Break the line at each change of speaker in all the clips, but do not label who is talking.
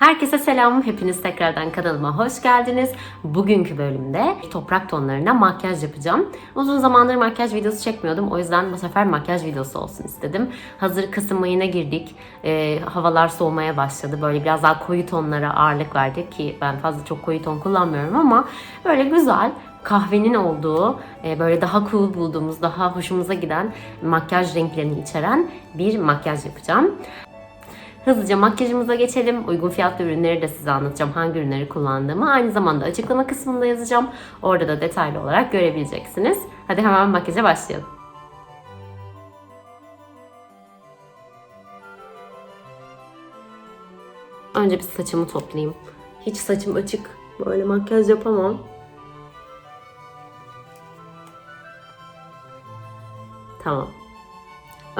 Herkese selam. Hepiniz tekrardan kanalıma hoş geldiniz. Bugünkü bölümde toprak tonlarına makyaj yapacağım. Uzun zamandır makyaj videosu çekmiyordum. O yüzden bu sefer makyaj videosu olsun istedim. Hazır Kasım ayına girdik. Ee, havalar soğumaya başladı. Böyle biraz daha koyu tonlara ağırlık verdik ki ben fazla çok koyu ton kullanmıyorum ama böyle güzel kahvenin olduğu, e, böyle daha cool bulduğumuz, daha hoşumuza giden makyaj renklerini içeren bir makyaj yapacağım. Hızlıca makyajımıza geçelim. Uygun fiyatlı ürünleri de size anlatacağım. Hangi ürünleri kullandığımı. Aynı zamanda açıklama kısmında yazacağım. Orada da detaylı olarak görebileceksiniz. Hadi hemen makyaja başlayalım. Önce bir saçımı toplayayım. Hiç saçım açık. Böyle makyaj yapamam. Tamam.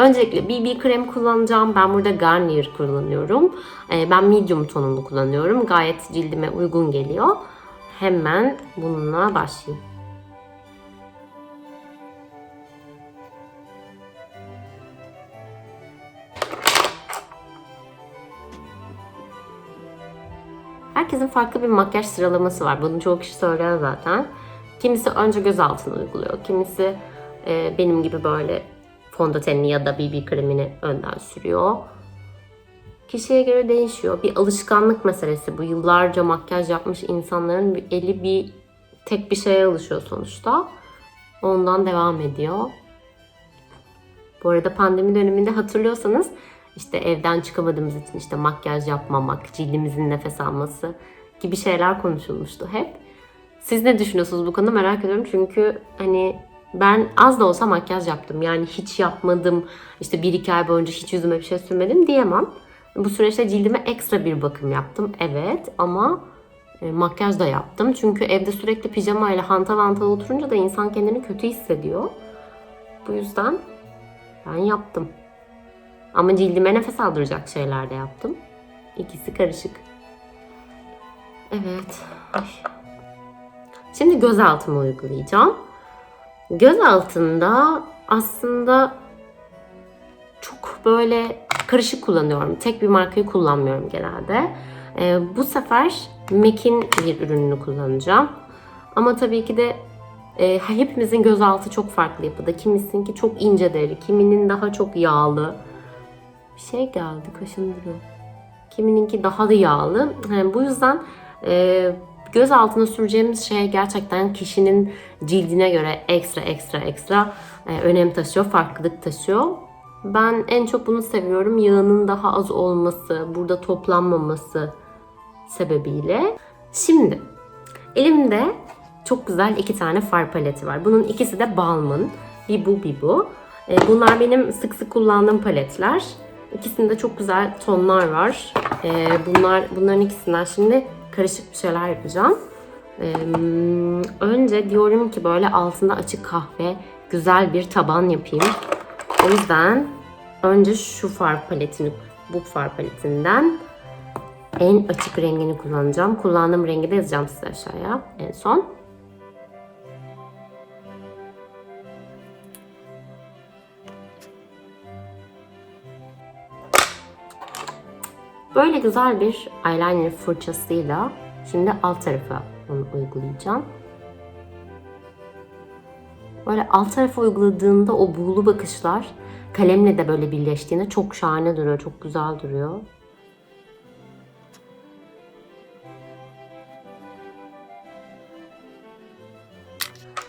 Öncelikle BB krem kullanacağım. Ben burada Garnier kullanıyorum. Ee, ben medium tonunu kullanıyorum. Gayet cildime uygun geliyor. Hemen bununla başlayayım. Herkesin farklı bir makyaj sıralaması var. Bunu çoğu kişi söyler zaten. Kimisi önce göz altına uyguluyor. Kimisi e, benim gibi böyle fondötenini ya da BB kremini önden sürüyor. Kişiye göre değişiyor. Bir alışkanlık meselesi bu. Yıllarca makyaj yapmış insanların bir eli bir tek bir şeye alışıyor sonuçta. Ondan devam ediyor. Bu arada pandemi döneminde hatırlıyorsanız işte evden çıkamadığımız için işte makyaj yapmamak, cildimizin nefes alması gibi şeyler konuşulmuştu hep. Siz ne düşünüyorsunuz bu konuda merak ediyorum çünkü hani ben az da olsa makyaj yaptım. Yani hiç yapmadım, işte bir iki ay boyunca hiç yüzüme bir şey sürmedim diyemem. Bu süreçte cildime ekstra bir bakım yaptım. Evet ama e, makyaj da yaptım. Çünkü evde sürekli pijama ile hantal hantal oturunca da insan kendini kötü hissediyor. Bu yüzden ben yaptım. Ama cildime nefes aldıracak şeyler de yaptım. İkisi karışık. Evet. Ay. Şimdi göz altımı uygulayacağım. Göz altında aslında çok böyle karışık kullanıyorum. Tek bir markayı kullanmıyorum genelde. Ee, bu sefer MAC'in bir ürününü kullanacağım. Ama tabii ki de e, hepimizin göz altı çok farklı yapıda. Kimisinki çok ince deri, kiminin daha çok yağlı. Bir şey geldi kaşındırıyor. Kimininki daha da yağlı. Yani bu yüzden e, göz altına süreceğimiz şey gerçekten kişinin cildine göre ekstra ekstra ekstra e, önem taşıyor, farklılık taşıyor. Ben en çok bunu seviyorum. Yağının daha az olması, burada toplanmaması sebebiyle. Şimdi elimde çok güzel iki tane far paleti var. Bunun ikisi de Balm'ın. Bir bu bir bu. E, bunlar benim sık sık kullandığım paletler. İkisinde çok güzel tonlar var. E, bunlar bunların ikisinden şimdi karışık bir şeyler yapacağım. Ee, önce diyorum ki böyle altında açık kahve güzel bir taban yapayım. O yüzden önce şu far paletini, bu far paletinden en açık rengini kullanacağım. Kullandığım rengi de yazacağım size aşağıya en son. Böyle güzel bir eyeliner fırçasıyla şimdi alt tarafa onu uygulayacağım. Böyle alt tarafa uyguladığında o buğulu bakışlar kalemle de böyle birleştiğinde çok şahane duruyor, çok güzel duruyor.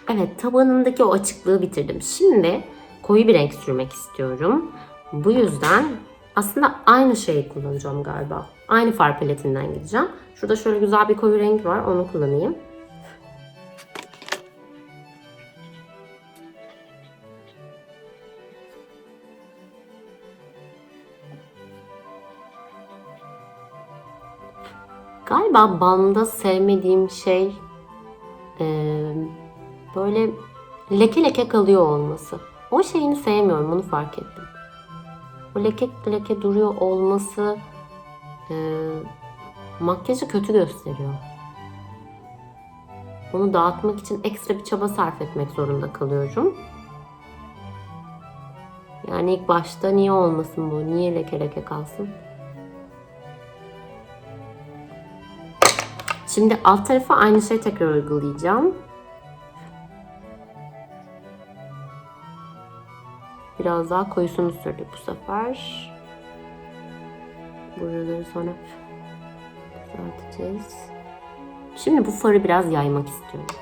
Evet, tabanındaki o açıklığı bitirdim. Şimdi koyu bir renk sürmek istiyorum. Bu yüzden aslında aynı şeyi kullanacağım galiba. Aynı far paletinden gideceğim. Şurada şöyle güzel bir koyu renk var. Onu kullanayım. Galiba balmda sevmediğim şey e, böyle leke leke kalıyor olması. O şeyini sevmiyorum, onu fark ettim. O leke leke duruyor olması e, makyajı kötü gösteriyor. Onu dağıtmak için ekstra bir çaba sarf etmek zorunda kalıyorum. Yani ilk başta niye olmasın bu? Niye leke leke kalsın? Şimdi alt tarafa aynı şeyi tekrar uygulayacağım. Biraz daha koyusunu sürdük bu sefer. Buraları sonra düzelteceğiz. Şimdi bu farı biraz yaymak istiyorum.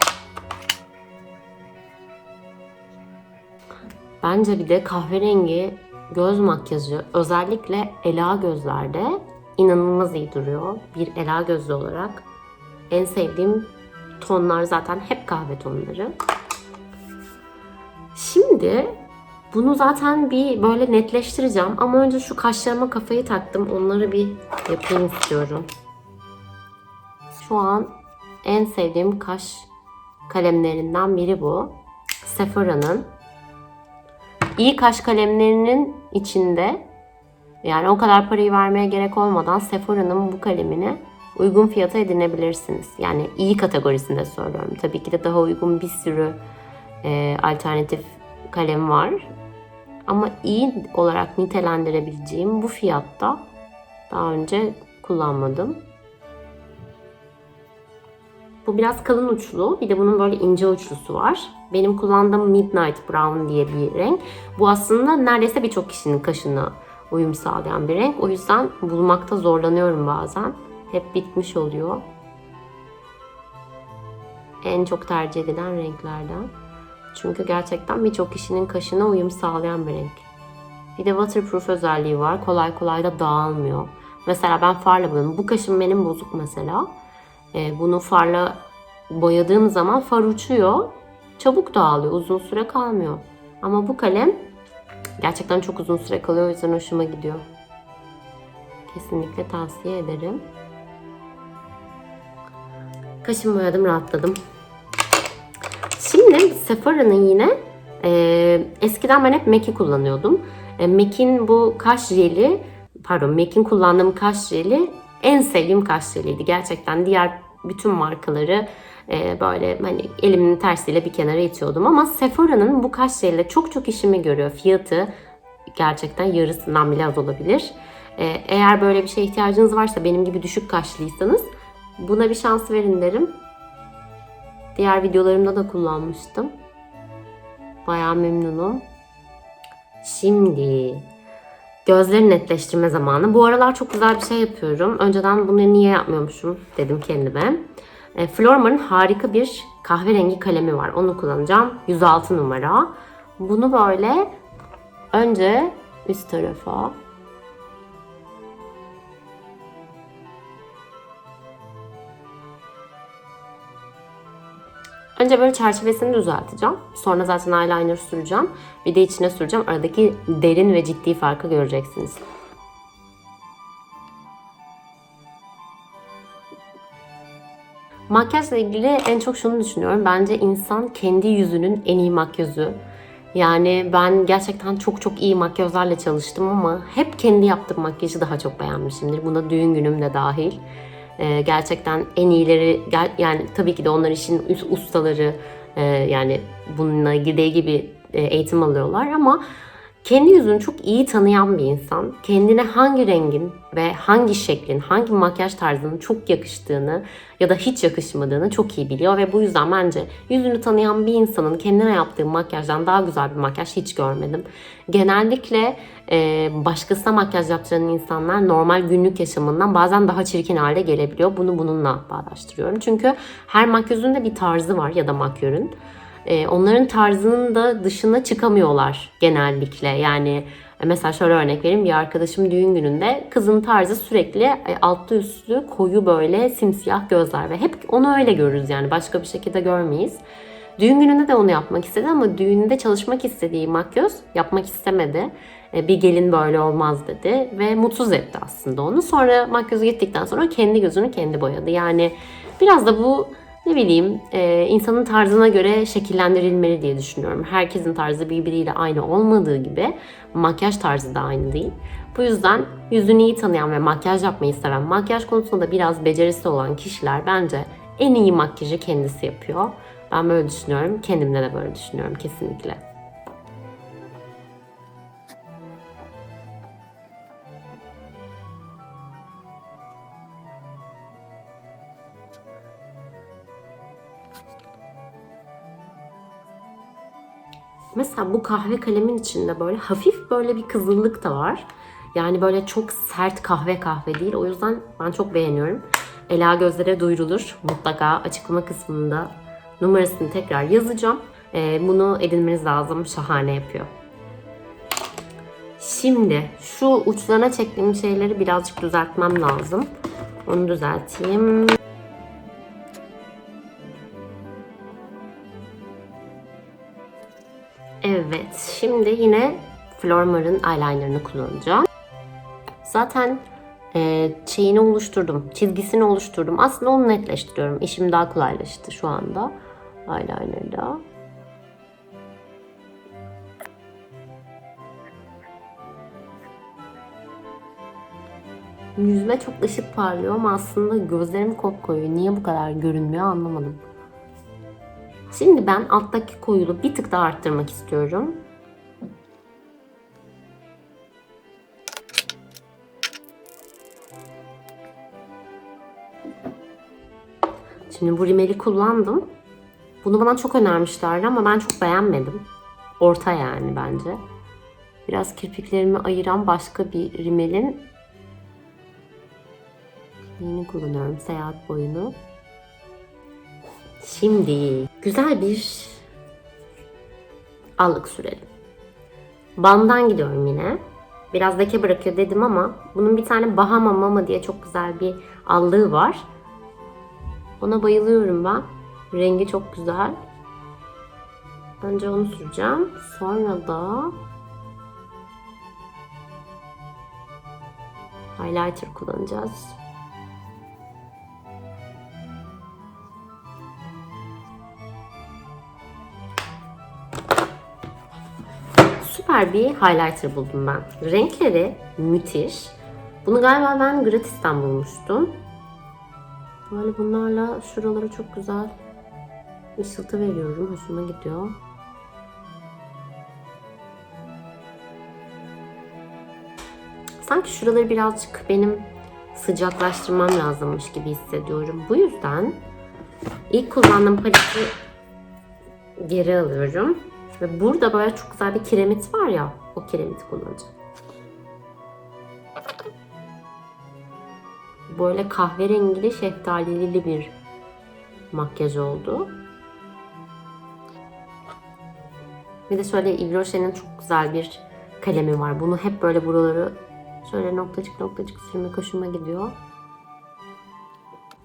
Bence bir de kahverengi göz makyajı özellikle ela gözlerde inanılmaz iyi duruyor. Bir ela gözlü olarak en sevdiğim tonlar zaten hep kahve tonları. Şimdi bunu zaten bir böyle netleştireceğim ama önce şu kaşlarıma kafayı taktım. Onları bir yapayım istiyorum. Şu an en sevdiğim kaş kalemlerinden biri bu. Sephora'nın. İyi kaş kalemlerinin içinde yani o kadar parayı vermeye gerek olmadan Sephora'nın bu kalemini uygun fiyata edinebilirsiniz. Yani iyi kategorisinde söylüyorum. Tabii ki de daha uygun bir sürü e, alternatif kalem var. Ama iyi olarak nitelendirebileceğim bu fiyatta daha önce kullanmadım. Bu biraz kalın uçlu. Bir de bunun böyle ince uçlusu var. Benim kullandığım Midnight Brown diye bir renk. Bu aslında neredeyse birçok kişinin kaşına uyum sağlayan bir renk. O yüzden bulmakta zorlanıyorum bazen. Hep bitmiş oluyor. En çok tercih edilen renklerden. Çünkü gerçekten birçok kişinin kaşına uyum sağlayan bir renk. Bir de waterproof özelliği var. Kolay kolay da dağılmıyor. Mesela ben farla boyadım. Bu kaşım benim bozuk mesela. Ee, bunu farla boyadığım zaman far uçuyor. Çabuk dağılıyor. Uzun süre kalmıyor. Ama bu kalem gerçekten çok uzun süre kalıyor. O yüzden hoşuma gidiyor. Kesinlikle tavsiye ederim. Kaşımı boyadım, rahatladım. Şimdi Sephora'nın yine e, eskiden ben hep MAC'i kullanıyordum. E, MAC'in bu kaş jeli, pardon MAC'in kullandığım kaş jeli en sevdiğim kaş jeliydi. Gerçekten diğer bütün markaları e, böyle hani elimin tersiyle bir kenara itiyordum. Ama Sephora'nın bu kaş jeli çok çok işimi görüyor. Fiyatı gerçekten yarısından bile az olabilir. E, eğer böyle bir şeye ihtiyacınız varsa benim gibi düşük kaşlıysanız buna bir şans verin derim. Diğer videolarımda da kullanmıştım. Bayağı memnunum. Şimdi gözleri netleştirme zamanı. Bu aralar çok güzel bir şey yapıyorum. Önceden bunu niye yapmıyormuşum dedim kendime. E, Flormar'ın harika bir kahverengi kalemi var. Onu kullanacağım. 106 numara. Bunu böyle önce üst tarafa Önce böyle çerçevesini düzelteceğim. Sonra zaten eyeliner süreceğim. Bir de içine süreceğim. Aradaki derin ve ciddi farkı göreceksiniz. Makyajla ilgili en çok şunu düşünüyorum. Bence insan kendi yüzünün en iyi makyözü. Yani ben gerçekten çok çok iyi makyözlerle çalıştım ama hep kendi yaptığım makyajı daha çok beğenmişimdir. Buna düğün günüm de dahil. Ee, gerçekten en iyileri yani tabii ki de onlar işin ustaları e, yani bununla ilgili gibi e, eğitim alıyorlar ama kendi yüzünü çok iyi tanıyan bir insan, kendine hangi rengin ve hangi şeklin, hangi makyaj tarzının çok yakıştığını ya da hiç yakışmadığını çok iyi biliyor ve bu yüzden bence yüzünü tanıyan bir insanın kendine yaptığı makyajdan daha güzel bir makyaj hiç görmedim. Genellikle e, başkasına makyaj yaptıran insanlar normal günlük yaşamından bazen daha çirkin hale gelebiliyor. Bunu bununla bağdaştırıyorum. Çünkü her makyözün de bir tarzı var ya da makyörün e, onların tarzının da dışına çıkamıyorlar genellikle. Yani e, mesela şöyle örnek vereyim bir arkadaşım düğün gününde kızın tarzı sürekli e, altlı üstlü koyu böyle simsiyah gözler ve hep onu öyle görürüz yani başka bir şekilde görmeyiz. Düğün gününde de onu yapmak istedi ama düğünde çalışmak istediği makyöz yapmak istemedi. E, bir gelin böyle olmaz dedi ve mutsuz etti aslında onu. Sonra makyözü gittikten sonra kendi gözünü kendi boyadı. Yani biraz da bu ne bileyim e, insanın tarzına göre şekillendirilmeli diye düşünüyorum. Herkesin tarzı birbiriyle aynı olmadığı gibi makyaj tarzı da aynı değil. Bu yüzden yüzünü iyi tanıyan ve makyaj yapmayı seven, makyaj konusunda da biraz becerisi olan kişiler bence en iyi makyajı kendisi yapıyor. Ben böyle düşünüyorum. Kendimde de böyle düşünüyorum kesinlikle. Mesela bu kahve kalemin içinde böyle hafif böyle bir kızıllık da var. Yani böyle çok sert kahve kahve değil. O yüzden ben çok beğeniyorum. Ela gözlere duyurulur. Mutlaka açıklama kısmında numarasını tekrar yazacağım. Ee, bunu edinmeniz lazım. Şahane yapıyor. Şimdi şu uçlarına çektiğim şeyleri birazcık düzeltmem lazım. Onu düzelteyim. Şimdi yine Flormar'ın eyelinerını kullanacağım. Zaten e, şeyini oluşturdum, çizgisini oluşturdum. Aslında onu netleştiriyorum. İşim daha kolaylaştı şu anda eyeliner'da. Yüzüme çok ışık parlıyor ama aslında gözlerim kopkoyu. Niye bu kadar görünmüyor anlamadım. Şimdi ben alttaki koyulu bir tık daha arttırmak istiyorum. Şimdi bu rimeli kullandım. Bunu bana çok önermişlerdi ama ben çok beğenmedim. Orta yani bence. Biraz kirpiklerimi ayıran başka bir rimelin yeni kullanıyorum seyahat boyunu. Şimdi güzel bir allık sürelim. Band'dan gidiyorum yine. Biraz leke bırakıyor dedim ama bunun bir tane Bahama Mama diye çok güzel bir allığı var. Ona bayılıyorum ben. Rengi çok güzel. Önce onu süreceğim. Sonra da highlighter kullanacağız. Süper bir highlighter buldum ben. Renkleri müthiş. Bunu galiba ben gratisten bulmuştum. Böyle bunlarla şuralara çok güzel ışıltı veriyorum. Hoşuma gidiyor. Sanki şuraları birazcık benim sıcaklaştırmam lazımmış gibi hissediyorum. Bu yüzden ilk kullandığım paleti geri alıyorum. Ve burada böyle çok güzel bir kiremit var ya, o kiremiti kullanacağım. Böyle kahverengili şeftalili bir makyaj oldu. Bir de şöyle Yves çok güzel bir kalemi var. Bunu hep böyle buraları şöyle noktacık noktacık sürmek hoşuma gidiyor.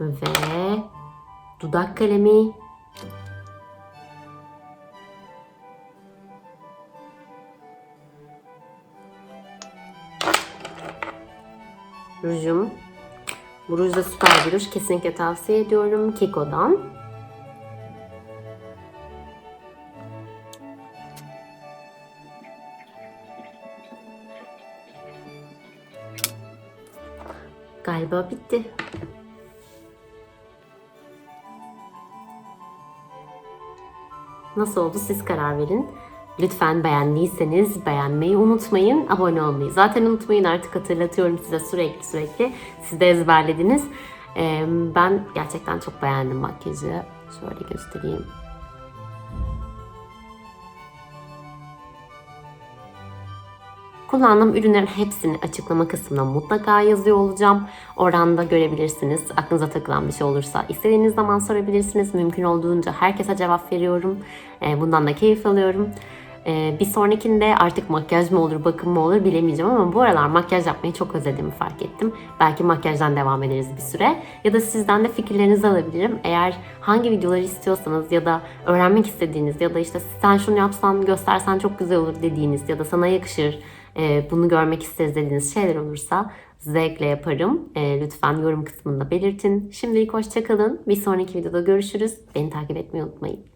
Ve dudak kalemi rujum. Bu ruj da süper bir ruj. Kesinlikle tavsiye ediyorum. Kiko'dan. Galiba bitti. Nasıl oldu siz karar verin. Lütfen beğendiyseniz beğenmeyi unutmayın, abone olmayı. Zaten unutmayın artık hatırlatıyorum size sürekli sürekli. Siz de ezberlediniz. Ee, ben gerçekten çok beğendim makyajı. Şöyle göstereyim. Kullandığım ürünlerin hepsini açıklama kısmına mutlaka yazıyor olacağım. Oradan da görebilirsiniz. Aklınıza takılan bir şey olursa istediğiniz zaman sorabilirsiniz. Mümkün olduğunca herkese cevap veriyorum. Bundan da keyif alıyorum. Ee, bir sonrakinde artık makyaj mı olur, bakım mı olur bilemeyeceğim ama bu aralar makyaj yapmayı çok özlediğimi fark ettim. Belki makyajdan devam ederiz bir süre. Ya da sizden de fikirlerinizi alabilirim. Eğer hangi videoları istiyorsanız ya da öğrenmek istediğiniz ya da işte sen şunu yapsan göstersen çok güzel olur dediğiniz ya da sana yakışır e, bunu görmek isteriz dediğiniz şeyler olursa zevkle yaparım. E, lütfen yorum kısmında belirtin. Şimdilik hoşçakalın. Bir sonraki videoda görüşürüz. Beni takip etmeyi unutmayın.